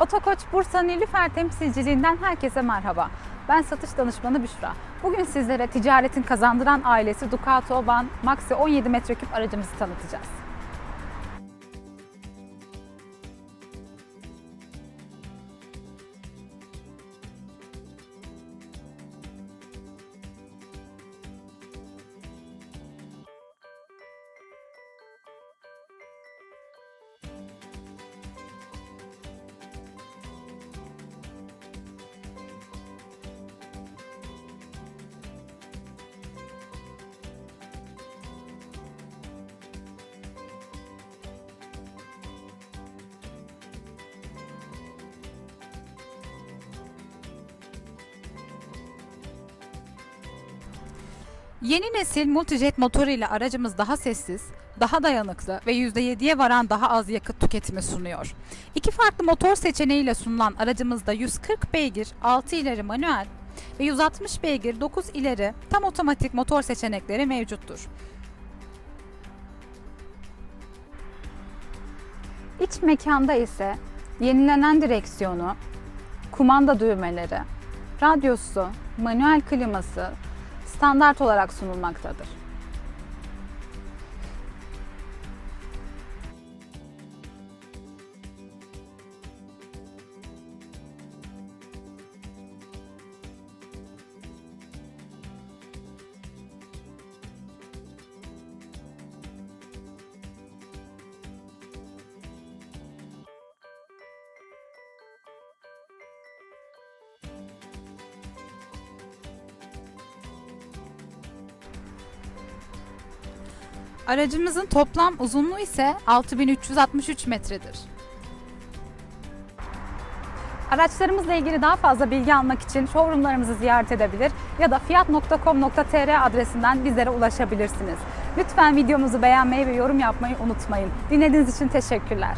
Otokoç Bursa Nilüfer temsilciliğinden herkese merhaba. Ben satış danışmanı Büşra. Bugün sizlere ticaretin kazandıran ailesi Ducato Van Maxi 17 metreküp aracımızı tanıtacağız. Yeni nesil multijet motoru ile aracımız daha sessiz, daha dayanıklı ve %7'ye varan daha az yakıt tüketimi sunuyor. İki farklı motor seçeneğiyle sunulan aracımızda 140 beygir 6 ileri manuel ve 160 beygir 9 ileri tam otomatik motor seçenekleri mevcuttur. İç mekanda ise yenilenen direksiyonu, kumanda düğmeleri, radyosu, manuel kliması standart olarak sunulmaktadır. Aracımızın toplam uzunluğu ise 6363 metredir. Araçlarımızla ilgili daha fazla bilgi almak için showroomlarımızı ziyaret edebilir ya da fiyat.com.tr adresinden bizlere ulaşabilirsiniz. Lütfen videomuzu beğenmeyi ve yorum yapmayı unutmayın. Dinlediğiniz için teşekkürler.